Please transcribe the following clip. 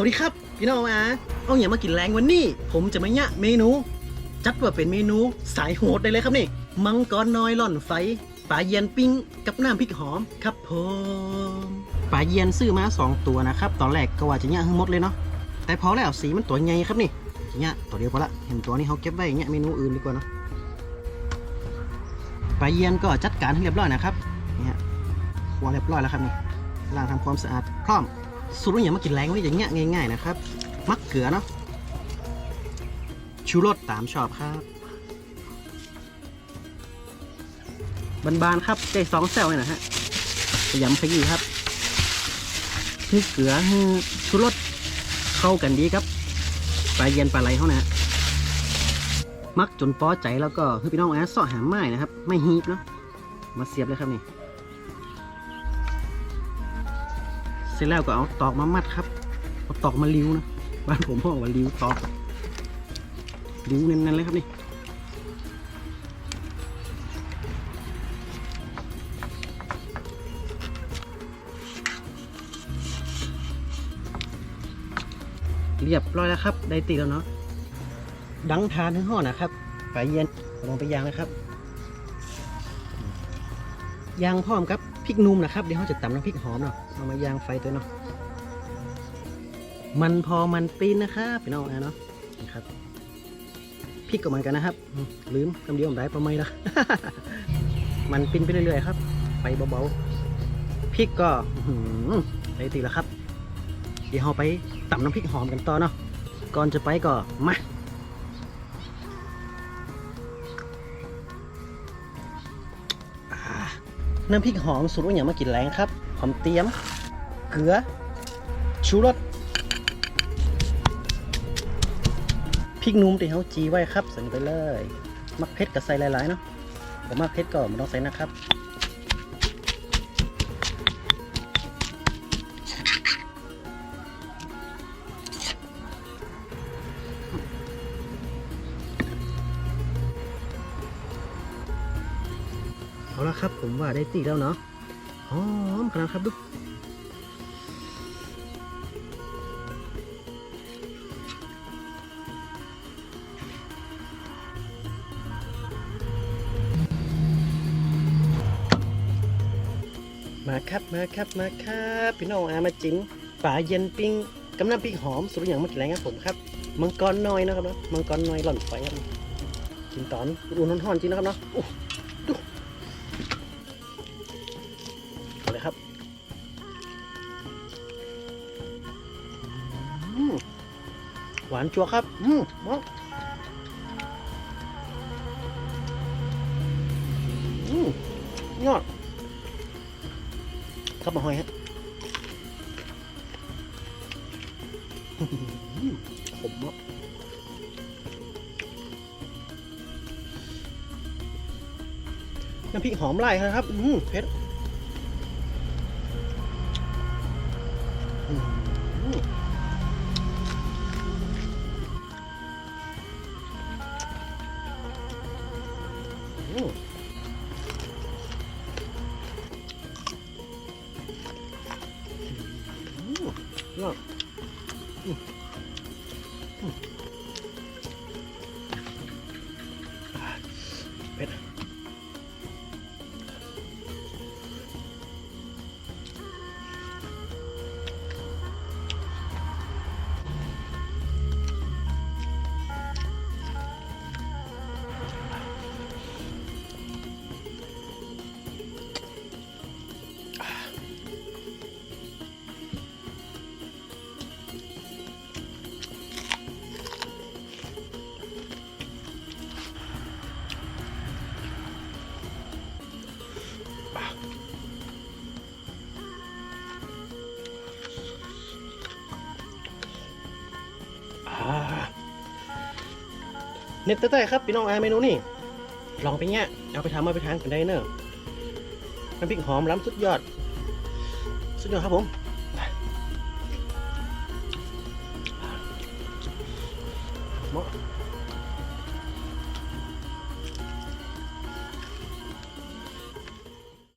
สวัสดีครับ พี่น้องอาเอาอย่ามากินแรงวันนี้ ผมจะมาเนี่ยเมนู จัดว่าเป็นเมนูสายโหดได้เลยครับนี่ มังกรน้อยล่อนไฟปลาเยียนปิ้งกับน้ำพริกหอมครับผมปลาเยียนซื้อมาสองตัวนะครับ ตอนแรกก็ว่าจะเนี่ยทั้งหมดเลยเนาะแต่พอแล้วสีมันตัวใหญ่ครับนี่เนี่ยตัวเดียวพอละเห็นตัวนี้เขาเก็บไว้เนี่ยเมนูอื่นดีกว่าเนาะปลาเยียนก็จัดการให้เรียบร้อยนะครับเนี่ยวางเรียบร้อยแล้วครับนี่ล้างทำความสะอาดพร้อม สูตรว่าอย่ามากินแรงไว้อย่างเงี้ยง่ายๆนะครับ มักเกลือเนาะชูรสตามชอบครับบานๆครับใจสองแซวเนี่ยนะฮะพยายามขยี้ครับให้เกลือให้ชูรสเข้ากันดีครับปลาเย็นปลาไหลเขานะฮะมักจนป้อใจแล้วก็คือพี่น้องแอสเสาะหาไม้นะครับ ไม่ฮีบเนาะมาเสียบเลยครับนี่ เสร็จแล้วก็เอาตอกมามัดครับเอาตอกมาลิ้วนะบ้านผมพ่อว่าลิ้วตอกลิ้วเน้นๆเลยครับนี่เรียบร้อยแล้วครับ ได้ตีแล้วเนาะดังทานทั้งห่อนะครับไปเย็นลองไปยางนะครับยางพร้อมครับ พริกนุ่มนะครับเดี๋ยวเราจะตำน้ำพริกหอมเนาะเอามายางไฟตัวเนาะมันพอมันปีนนะครับพี่น้องนะเนาะนี่ครับพริกก็เหมือนกันนะครับ ลืมคำเดียวผมได้ประไม่ละมันปิ้นไปเรื่อยๆครับไปเบาๆพริกก็อื้อหือได้ตีแล้วครับ เดี๋ยวเราไปตำน้ำพริกหอมกันต่อเนาะก่อนจะไปก็มา น้ำพริกหอมสูตรว่าอย่างมากินแรงครับ หอมเตี้ยม เกลือ ชูรส พริกนุ่มที่เขาจีไว้ครับใส่ไปเลย มักเผ็ดกับใส่หลายๆเนาะผมมักเผ็ดก็ไม่ต้องใส่นะครับ เอาละครับ ผมว่าได้ตีแล้วเนาะหอมขนาดครับดูมาครับมาครับมาครับพี่น้องอามาจิ้มป่าเย็นปิ้งกำน้ำพริกหอมสุดอย่างมากินแรงครับผมครับมังกรน้อยนะครับเนาะมังกรน้อยหล่อนไฟครับกินตอนอุ่นๆร้อนๆจริงนะครับเนาะ หวานจัวครับ อืมมากอืมยอดครับมาหอยฮะอื้อหือขมมากน้ำพริกหอมไล่ครับ อืมเผ็ด อืมอืม เน็ตเต้ครับพี่น้องอาเมนูนี่ลองไปเงี้ยเอาไปทำมาไปทานกันได้เนอะน้ำพริกหอมล้ำสุดยอด สุดยอดครับผมเหมาะ